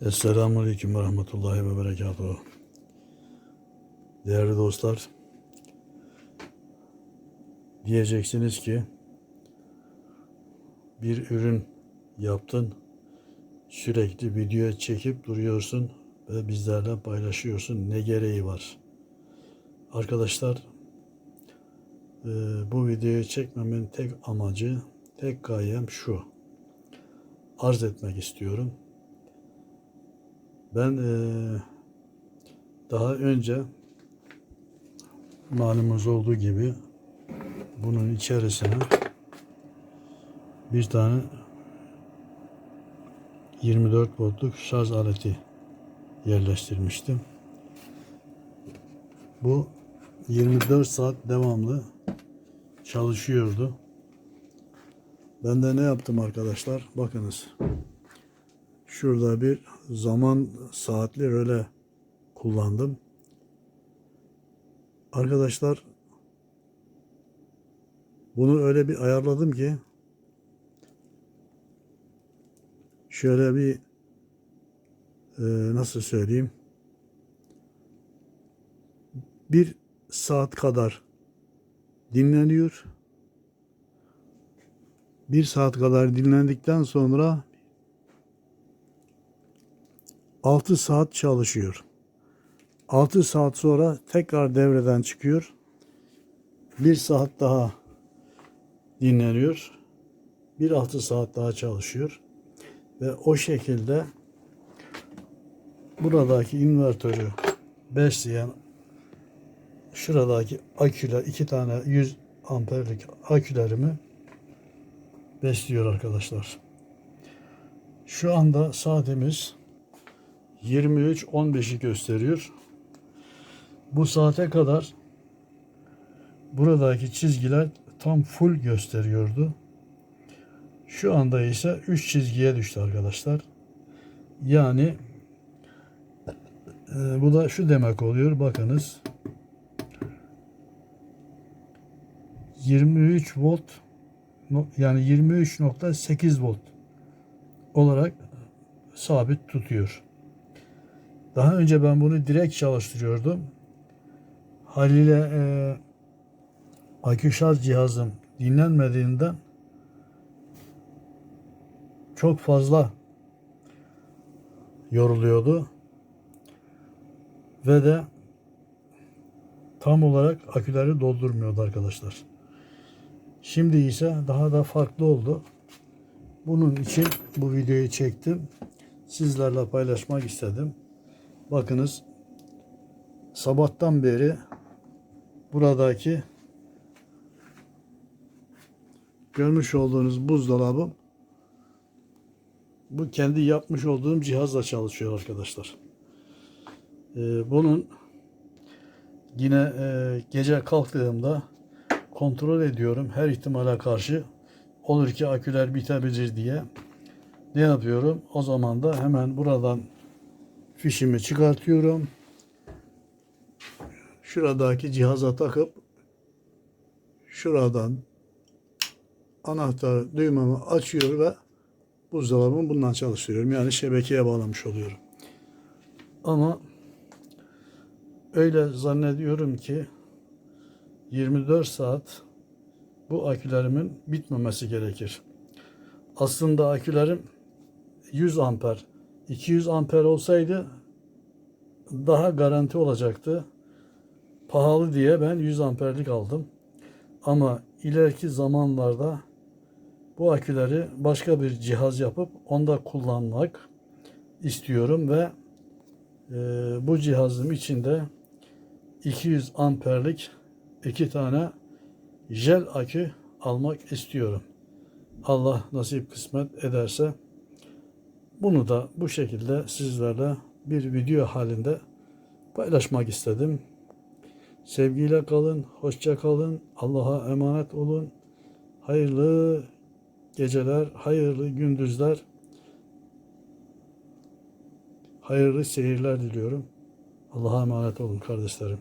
Esselamu Aleyküm ve Rahmetullahi ve Berekatuhu. Değerli dostlar, diyeceksiniz ki bir ürün yaptın, sürekli video çekip duruyorsun ve bizlerle paylaşıyorsun. Ne gereği var? Arkadaşlar, e, bu videoyu çekmemin tek amacı, tek gayem şu. Arz etmek istiyorum. Ben eee, daha önce malumuz olduğu gibi bunun içerisine bir tane 24 voltluk şarj aleti yerleştirmiştim. Bu 24 saat devamlı çalışıyordu. Ben de ne yaptım arkadaşlar? Bakınız. Şurada bir zaman saatli röle kullandım. Arkadaşlar bunu öyle bir ayarladım ki şöyle bir e, nasıl söyleyeyim bir saat kadar dinleniyor. Bir saat kadar dinlendikten sonra 6 saat çalışıyor. 6 saat sonra tekrar devreden çıkıyor. 1 saat daha dinleniyor. Bir 6 saat daha çalışıyor. Ve o şekilde buradaki invertörü besleyen şuradaki aküler iki tane 100 amperlik akülerimi besliyor arkadaşlar. Şu anda saatimiz 23.15'i gösteriyor. Bu saate kadar buradaki çizgiler tam full gösteriyordu. Şu anda ise 3 çizgiye düştü arkadaşlar. Yani e, bu da şu demek oluyor. Bakınız 23 volt yani 23.8 volt olarak sabit tutuyor. Daha önce ben bunu direkt çalıştırıyordum. Haliyle e, akü şarj cihazım dinlenmediğinden çok fazla yoruluyordu. Ve de tam olarak aküleri doldurmuyordu arkadaşlar. Şimdi ise daha da farklı oldu. Bunun için bu videoyu çektim. Sizlerle paylaşmak istedim. Bakınız sabahtan beri buradaki görmüş olduğunuz buzdolabım bu kendi yapmış olduğum cihazla çalışıyor arkadaşlar. Ee, bunun yine e, gece kalktığımda kontrol ediyorum her ihtimale karşı olur ki aküler bitebilir diye ne yapıyorum? O zaman da hemen buradan fişimi çıkartıyorum. Şuradaki cihaza takıp şuradan anahtar düğmemi açıyor ve buzdolabımı bundan çalıştırıyorum. Yani şebekeye bağlamış oluyorum. Ama öyle zannediyorum ki 24 saat bu akülerimin bitmemesi gerekir. Aslında akülerim 100 amper 200 amper olsaydı daha garanti olacaktı. Pahalı diye ben 100 amperlik aldım. Ama ileriki zamanlarda bu aküleri başka bir cihaz yapıp onda kullanmak istiyorum ve e, bu cihazım içinde 200 amperlik iki tane jel akü almak istiyorum. Allah nasip kısmet ederse bunu da bu şekilde sizlerle bir video halinde paylaşmak istedim. Sevgiyle kalın, hoşça kalın, Allah'a emanet olun. Hayırlı geceler, hayırlı gündüzler, hayırlı seyirler diliyorum. Allah'a emanet olun kardeşlerim.